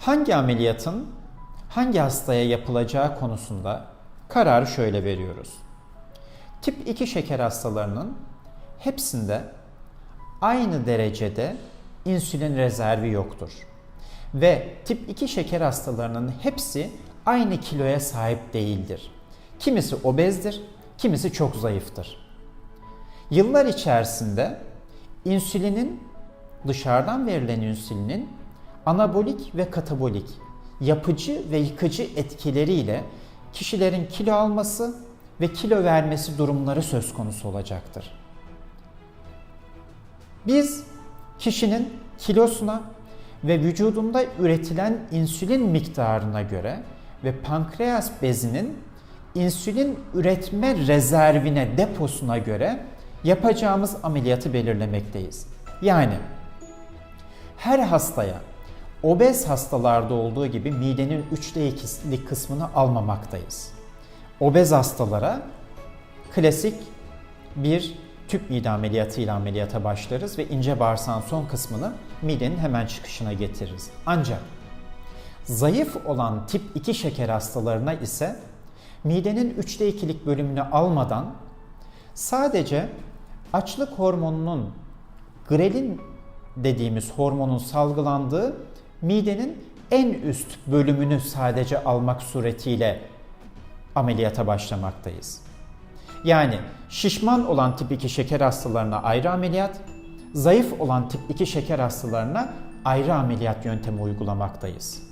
Hangi ameliyatın hangi hastaya yapılacağı konusunda kararı şöyle veriyoruz. Tip 2 şeker hastalarının hepsinde aynı derecede insülin rezervi yoktur. Ve tip 2 şeker hastalarının hepsi aynı kiloya sahip değildir. Kimisi obezdir, kimisi çok zayıftır. Yıllar içerisinde insülinin dışarıdan verilen insülinin anabolik ve katabolik yapıcı ve yıkıcı etkileriyle kişilerin kilo alması ve kilo vermesi durumları söz konusu olacaktır. Biz kişinin kilosuna ve vücudunda üretilen insülin miktarına göre ve pankreas bezinin insülin üretme rezervine, deposuna göre yapacağımız ameliyatı belirlemekteyiz. Yani her hastaya obez hastalarda olduğu gibi midenin üçte ikilik kısmını almamaktayız. Obez hastalara klasik bir tüp mide ameliyatıyla ameliyata başlarız ve ince bağırsağın son kısmını midenin hemen çıkışına getiririz. Ancak zayıf olan tip 2 şeker hastalarına ise midenin üçte ikilik bölümünü almadan sadece açlık hormonunun grelin dediğimiz hormonun salgılandığı midenin en üst bölümünü sadece almak suretiyle ameliyata başlamaktayız. Yani şişman olan tip 2 şeker hastalarına ayrı ameliyat, zayıf olan tip 2 şeker hastalarına ayrı ameliyat yöntemi uygulamaktayız.